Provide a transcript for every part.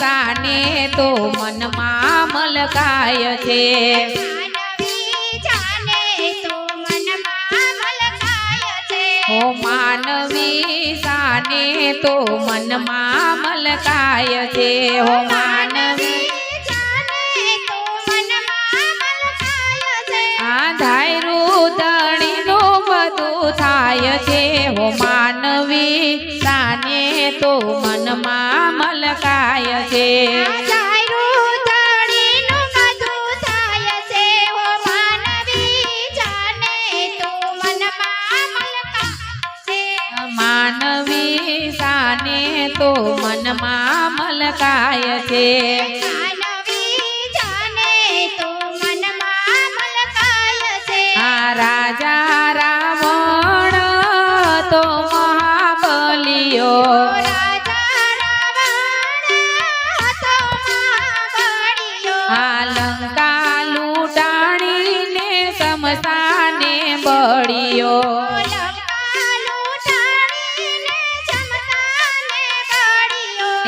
સાને તો મનમાં મલકાય છે. ઓ માનવી સાને તો મનમાં મલકાય છે. હો માનવી આ ધાયરું ધણીનું બધું થાય છે. સાને તો મનમાં મલકાય છે. માનવી સાને તો મનમાં મલકાય છે.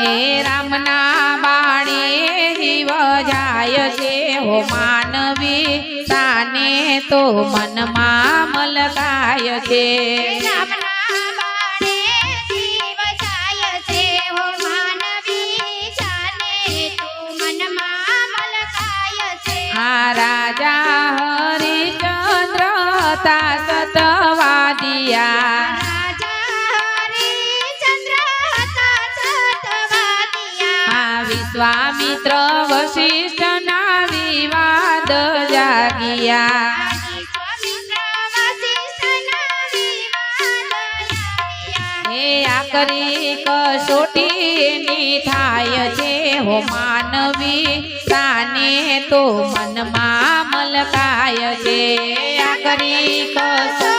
એ રામના બાણે જીવ જાય છે હો માનવી તાને તો મનમાં મલકાય છે. રામના આ વિશ્વામિત્ર વશિષ્ઠના વિવાદ જાગ્યા. એ આકરી કસોટીની થાય છે હો માનવી સાને તો મનમાં મલકાય છે. આકરી કસો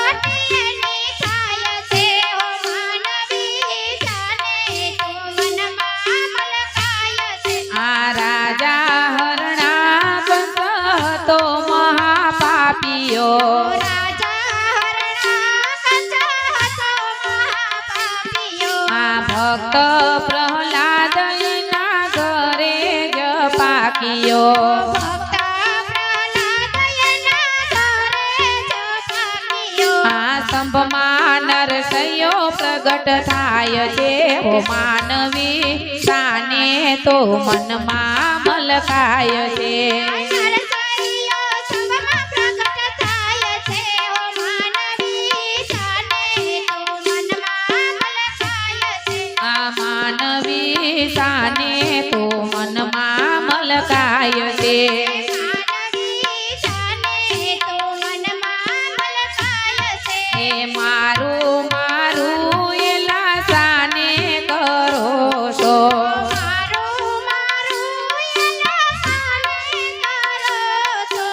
ભક્ત પ્રહલાદના ઘરે જ પાક્યો સ્તંભમાં નરસૈયો પ્રગટ થાય છે. હો માનવી સાને તો મનમાં મલકાય છે.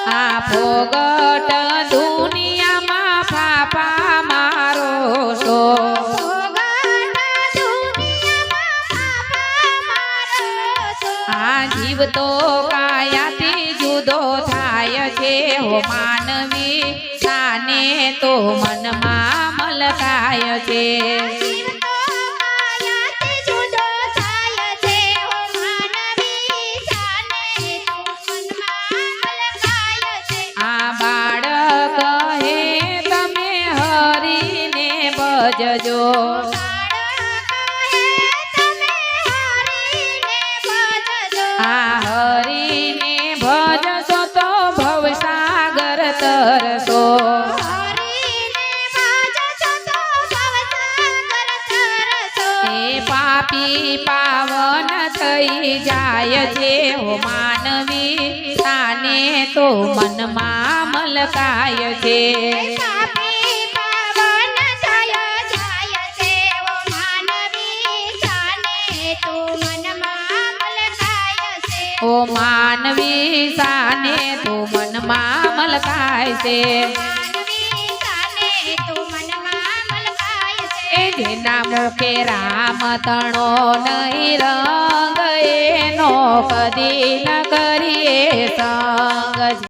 આ ફોગટ દુનિયામાં ફાફા મારો છો. આ જીવ તો કાયાથી જુદો થાય છે. હો માનવી સાને તો મનમાં મલકાય છે. ભજજો આ હરીને ભજશો તો પાપી પાવન થઈ જાય છે હો માનવી તાને તો મનમાં મલકાય છે. ઓ માનવી સાને તો મનમાં મલકાય છે. જેના મુખે રામ તણો નહીં રંગ, એનો કદી ન કરીએ સંગ.